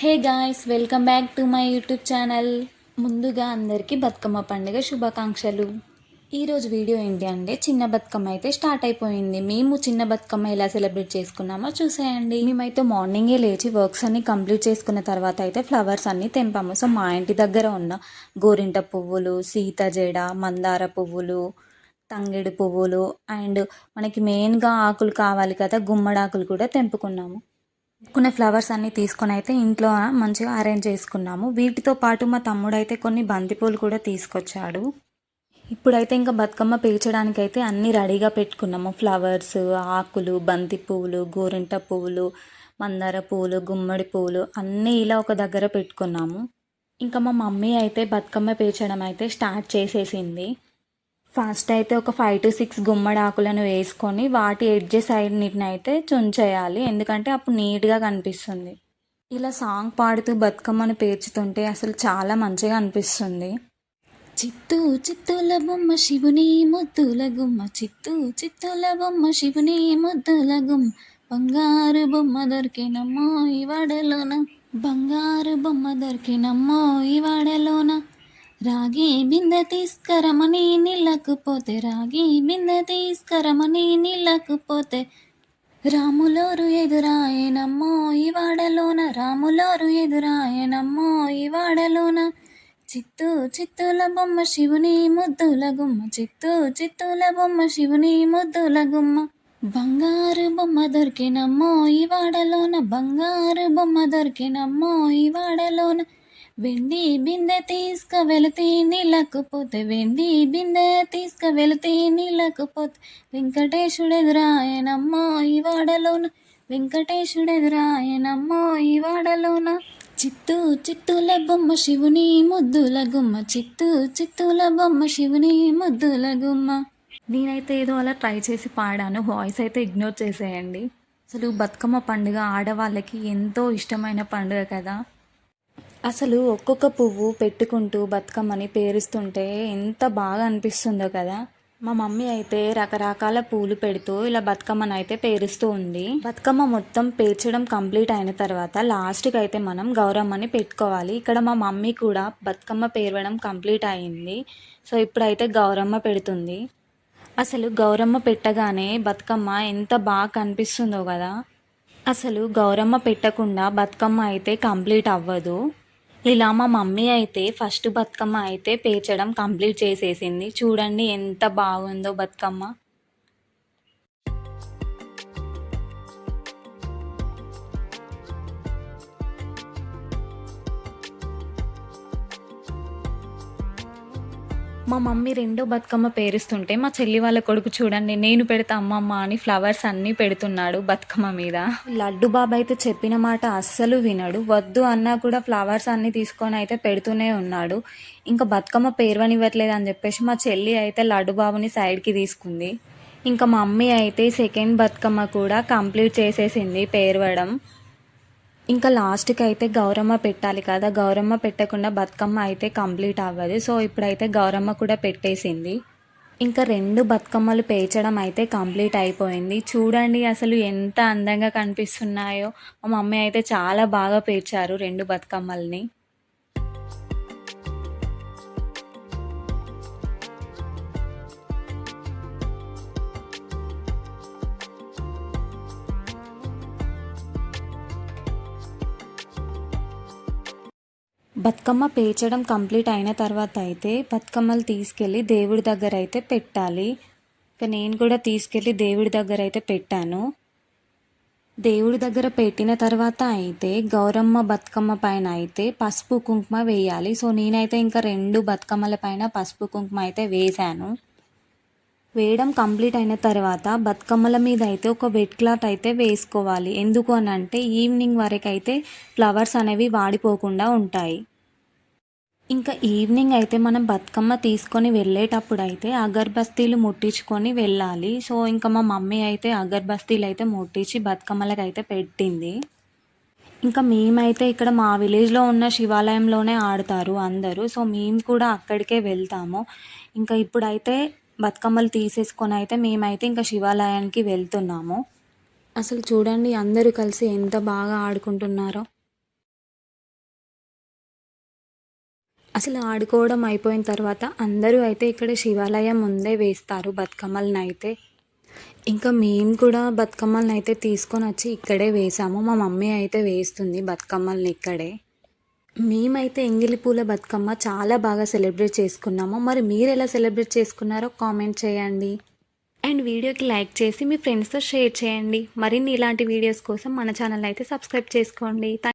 Hey guys welcome back to my YouTube channel. ముందుగా అందరికీ బతుకమ్మ పండుగ శుభాకాంక్షలు. ఈరోజు వీడియో ఏంటి అంటే చిన్న బతుకమ్మ అయితే స్టార్ట్ అయిపోయింది. మేము చిన్న బతుకమ్మ ఎలా సెలబ్రేట్ చేసుకున్నామో చూసేయండి. మేమైతే మార్నింగే లేచి వర్క్స్ అన్ని కంప్లీట్ చేసుకున్న తర్వాత అయితే ఫ్లవర్స్ అన్నీ తెంపాము. సో మా ఇంటి దగ్గర ఉన్న గోరింట పువ్వులు సీత జడ మందార పువ్వులు తంగేడు పువ్వులు అండ్ మనకి మెయిన్గా ఆకులు కావాలి కదా గుమ్మడాకులు కూడా తెంపుకున్నాము. కొన్ని ఫ్లవర్స్ అన్నీ తీసుకొని అయితే ఇంట్లో మంచిగా అరేంజ్ చేసుకున్నాము. వీటితో పాటు మా తమ్ముడైతే కొన్ని బంతిపూలు కూడా తీసుకొచ్చాడు. ఇప్పుడైతే ఇంకా బతుకమ్మ పీల్చడానికి అయితే అన్నీ రెడీగా పెట్టుకున్నాము. ఫ్లవర్స్ ఆకులు బంతి పువ్వులు గోరింట పువ్వులు మందార పువ్వులు గుమ్మడి పువ్వులు అన్నీ ఇలా ఒక దగ్గర పెట్టుకున్నాము. ఇంకా మా మమ్మీ అయితే బతుకమ్మ పేర్చడం అయితే స్టార్ట్ చేసేసింది. ఫస్ట్ అయితే ఒక ఫైవ్ టు సిక్స్ గుమ్మడి ఆకులను వేసుకొని వాటి ఎడ్జెస్ సైడ్ నీటిని అయితే చుంచేయాలి. ఎందుకంటే అప్పుడు నీట్గా కనిపిస్తుంది. ఇలా సాంగ్ పాడుతూ బతుకమ్మను పేర్చుతుంటే అసలు చాలా మంచిగా అనిపిస్తుంది. చిత్తూ చిత్తుల బొమ్మ శివుని ముద్దుల గుమ్మ చిత్తూ చిత్తుల బొమ్మ శివుని ముద్దుల గుమ్మ. బంగారు బొమ్మ దొరికినమ్మో ఈ వాడలోన బంగారు బొమ్మ దొరికినమ్మో ఈ వాడలోన. రాగి బిందె తీసుకరమని నీళ్ళకు పోతే రాగి బిందె తీసుకరమని నీళ్ళకు పోతే రాములోరు ఎదురాయనమ్మో ఈ వాడలోన రాములోరు ఎదురాయనమ్మో ఈ వాడలోన చిత్తూ చిత్తుల బొమ్మ శివుని ముద్దుల గుమ్మ. చిత్తూ చిత్తుల బొమ్మ శివుని ముద్దుల గుమ్మ. బంగారు బొమ్మ దొరికినమ్మో ఈ వాడలోన బంగారు బొమ్మ దొరికినమ్మో ఈ వాడలోన వెండి బిందె తీసుక వెళితే నీళ్ళకు వెండి బిందె తీసుక వెళితే నీళ్ళకు పోతే వెంకటేశుడెదురాయనమ్మో ఈ వాడలోన వెంకటేశుడెదురాయనమ్మో ఈ వాడలోన. చిత్తూ చిత్తుల బొమ్మ శివుని ముద్దుల గుమ్మ చిత్తూ చిత్తుల బొమ్మ శివుని ముద్దుల గుమ్మ. నేనైతే ఏదో అలా ట్రై చేసి పాడాను వాయిస్ అయితే ఇగ్నోర్ చేసేయండి. అసలు బతుకమ్మ పండుగ ఆడవాళ్ళకి ఎంతో ఇష్టమైన పండుగ కదా. అసలు ఒక్కొక్క పువ్వు పెట్టుకుంటూ బతుకమ్మని పేరుస్తుంటే ఎంత బాగా అనిపిస్తుందో కదా. మా మమ్మీ అయితే రకరకాల పూలు పెడుతూ ఇలా బతుకమ్మను అయితే పేరుస్తూ ఉంది. బతుకమ్మ మొత్తం పేర్చడం కంప్లీట్ అయిన తర్వాత లాస్ట్కి అయితే మనం గౌరమ్మని పెట్టుకోవాలి. ఇక్కడ మా మమ్మీ కూడా బతుకమ్మ పేరవడం కంప్లీట్ అయింది. సో ఇప్పుడైతే గౌరమ్మ పెడుతుంది. అసలు గౌరమ్మ పెట్టగానే బతుకమ్మ ఎంత బాగా కనిపిస్తుందో కదా. అసలు గౌరమ్మ పెట్టకుండా బతుకమ్మ అయితే కంప్లీట్ అవ్వదు. ఇలా మా మమ్మీ అయితే ఫస్ట్ బతుకమ్మ అయితే పేర్చడం కంప్లీట్ చేసేసింది. చూడండి ఎంత బాగుందో బతుకమ్మ. మా మమ్మీ రెండో బతుకమ్మ పేరుస్తుంటే మా చెల్లి వాళ్ళ కొడుకు చూడండి నేను పెడతా అమ్మమ్మ అని ఫ్లవర్స్ అన్నీ పెడుతున్నాడు బతుకమ్మ మీద. లడ్డు బాబు అయితే చెప్పిన మాట అస్సలు వినడు. వద్దు అన్నా కూడా ఫ్లవర్స్ అన్నీ తీసుకొని అయితే పెడుతూనే ఉన్నాడు. ఇంకా బతుకమ్మ పేరువనివ్వట్లేదు అని చెప్పేసి మా చెల్లి అయితే లడ్డు బాబుని సైడ్కి తీసుకుంది. ఇంకా మా మమ్మీ అయితే సెకండ్ బతుకమ్మ కూడా కంప్లీట్ చేసేసింది పేర్వడం. ఇంకా లాస్ట్కి అయితే గౌరమ్మ పెట్టాలి కదా. గౌరమ్మ పెట్టకుండా బతుకమ్మ అయితే కంప్లీట్ అవ్వదు. సో ఇప్పుడైతే గౌరమ్మ కూడా పెట్టేసింది. ఇంకా రెండు బతుకమ్మలు పేర్చడం అయితే కంప్లీట్ అయిపోయింది. చూడండి అసలు ఎంత అందంగా కనిపిస్తున్నాయో. మా మమ్మీ అయితే చాలా బాగా పేర్చారు రెండు బతుకమ్మల్ని. బతుకమ్మ పేర్చడం కంప్లీట్ అయిన తర్వాత అయితే బతుకమ్మలు తీసుకెళ్ళి దేవుడి దగ్గర అయితే పెట్టాలి. ఇక నేను కూడా తీసుకెళ్ళి దేవుడి దగ్గర అయితే పెట్టాను. దేవుడి దగ్గర పెట్టిన తర్వాత అయితే గౌరమ్మ బతుకమ్మ పైన అయితే పసుపు కుంకుమ వేయాలి. సో నేనైతే ఇంకా రెండు బతుకమ్మల పైన పసుపు కుంకుమ అయితే వేశాను. వేయడం కంప్లీట్ అయిన తర్వాత బతుకమ్మల మీద అయితే ఒక వెట్ క్లాత్ అయితే వేసుకోవాలి. ఎందుకు అని అంటే ఈవినింగ్ వరకు అయితే ఫ్లవర్స్ అనేవి వాడిపోకుండా ఉంటాయి. ఇంకా ఈవినింగ్ అయితే మనం బతుకమ్మ తీసుకొని వెళ్ళేటప్పుడు అయితే అగర్బస్తీలు ముట్టించుకొని వెళ్ళాలి. సో ఇంకా మా మమ్మీ అయితే అగర్బస్తీలు అయితే ముట్టించి బతుకమ్మలకు అయితే పెట్టింది. ఇంకా మేమైతే ఇక్కడ మా విలేజ్లో ఉన్న శివాలయంలోనే ఆడతారు అందరూ. సో మేము కూడా అక్కడికే వెళ్తాము. ఇంకా ఇప్పుడైతే బతుకమ్మలు తీసేసుకొని అయితే మేమైతే ఇంకా శివాలయానికి వెళ్తున్నాము. అసలు చూడండి అందరూ కలిసి ఎంత బాగా ఆడుకుంటున్నారో. అసలు ఆడుకోవడం అయిపోయిన తర్వాత అందరూ అయితే ఇక్కడ శివాలయం ముందే వేస్తారు బతుకమ్మలను అయితే. ఇంకా మేము కూడా బతుకమ్మలను అయితే తీసుకొని వచ్చి ఇక్కడే వేసాము. మా మమ్మీ అయితే వేస్తుంది బతుకమ్మల్ని ఇక్కడే. మేమైతే ఎంగిలి పూల బతుకమ్మ చాలా బాగా సెలబ్రేట్ చేసుకున్నాము. మరి మీరు ఎలా సెలబ్రేట్ చేసుకున్నారో కామెంట్ చేయండి. అండ్ వీడియోకి లైక్ చేసి మీ ఫ్రెండ్స్తో షేర్ చేయండి. మరిన్ని ఇలాంటి వీడియోస్ కోసం మన ఛానల్ అయితే సబ్స్క్రైబ్ చేసుకోండి.